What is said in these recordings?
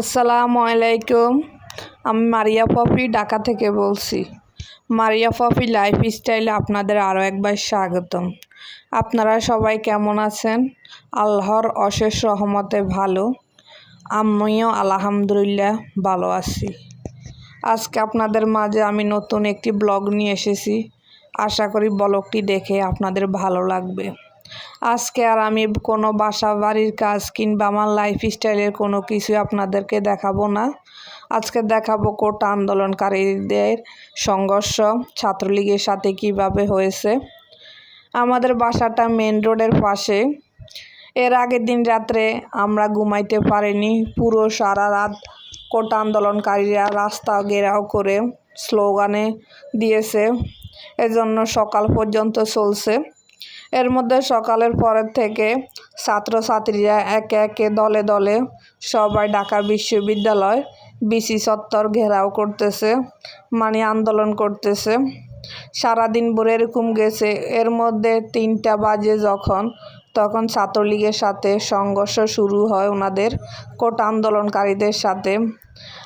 আসসালামু আলাইকুম আমি মারিয়া পপি ঢাকা থেকে বলছি। মারিয়া পপি লাইফ স্টাইলে আপনাদের আরও একবার স্বাগতম। আপনারা সবাই কেমন আছেন? আল্লাহর অশেষ রহমতে ভালো। আমিও আলহামদুলিল্লাহ ভালো আছি। আজকে আপনাদের মাঝে আমি নতুন একটি ব্লগ নিয়ে এসেছি। আশা করি ব্লগটি দেখে আপনাদের ভালো লাগবে। আজকে আর আমি কোনো বাসা বাড়ির কাজ কিংবা আমার লাইফ স্টাইলের কোনো কিছু আপনাদেরকে দেখাবো না। আজকে দেখাবো কোটা আন্দোলনকারীদের সংঘর্ষ, ছাত্রলীগের সাথে কীভাবে হয়েছে। আমাদের বাসাটা মেন রোডের পাশে। এর আগের দিন রাত্রে আমরা ঘুমাইতে পারিনি। পুরো সারা রাত কোটা আন্দোলনকারীরা রাস্তা ঘেরাও করে স্লোগানে দিয়েছে, এজন্য সকাল পর্যন্ত চলছে। এর মধ্যে সকালের পরের থেকে ছাত্রছাত্রীরা একে একে দলে দলে সবাই ঢাকা বিশ্ববিদ্যালয় বিসি চত্বর ঘেরাও করতেছে মানে আন্দোলন করতেছে। সারাদিন ভরে এরকম গেছে। এর মধ্যে তিনটা বাজে যখন, তখন ছাত্রলীগের সাথে সংঘর্ষ শুরু হয় ওনাদের, কোট আন্দোলনকারীদের সাথে।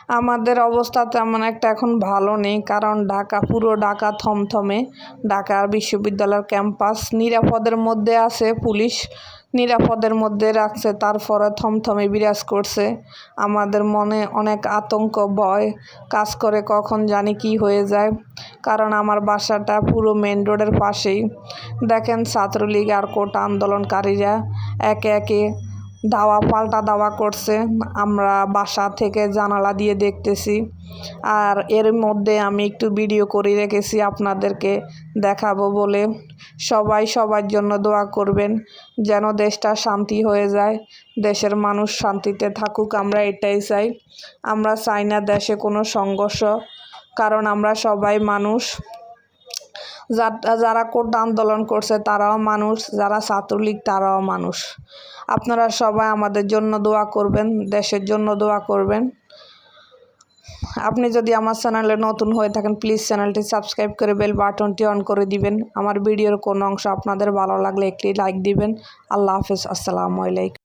আমাদের অবস্থা তেমন একটা এখন ভালো নেই, কারণ ঢাকা, পুরো ঢাকা থমথমে। ঢাকা বিশ্ববিদ্যালয়ের ক্যাম্পাস নিরাপদের মধ্যে আছে, পুলিশ নিরাপদের মধ্যে রাখছে তারপরে থমথমে বিরাজ করছে। আমাদের মনে অনেক আতঙ্ক, ভয় কাজ করে কখন জানি কি হয়ে যায়। কারণ আমার বাসাটা পুরো মেন রোডের পাশেই। দেখেন ছাত্রলীগ আর কোটা আন্দোলনকারীরা একে একে দাওয়া পাল্টা দাওয়া করছে। আমরা বাসা থেকে জানালা দিয়ে দেখতেছি। আর এর মধ্যে আমি একটু ভিডিও করে রেখেছি আপনাদেরকে দেখাবো বলে। সবাই সবার জন্য দোয়া করবেন যেন দেশটা শান্তি হয়ে যায়, দেশের মানুষ শান্তিতে থাকুক, আমরা এটাই চাই। আমরা চাই না দেশে কোনো সংঘর্ষ, কারণ আমরা সবাই মানুষ। যারা কোট আন্দোলন করছে, তারাও মানুষ। যারা ছাত্রলীগ, তারাও মানুষ। আপনারা সবাই আমাদের জন্য দোয়া করবেন, দেশের জন্য দোয়া করবেন। আপনি যদি আমার চ্যানেলে নতুন হয়ে থাকেন প্লিজ চ্যানেলটি সাবস্ক্রাইব করে বেল বাটনটি অন করে দিবেন। আমার ভিডিওর কোনো অংশ আপনাদের ভালো লাগলে একটি লাইক দিবেন। আল্লাহ হাফেজ। আসসালামু আলাইকুম।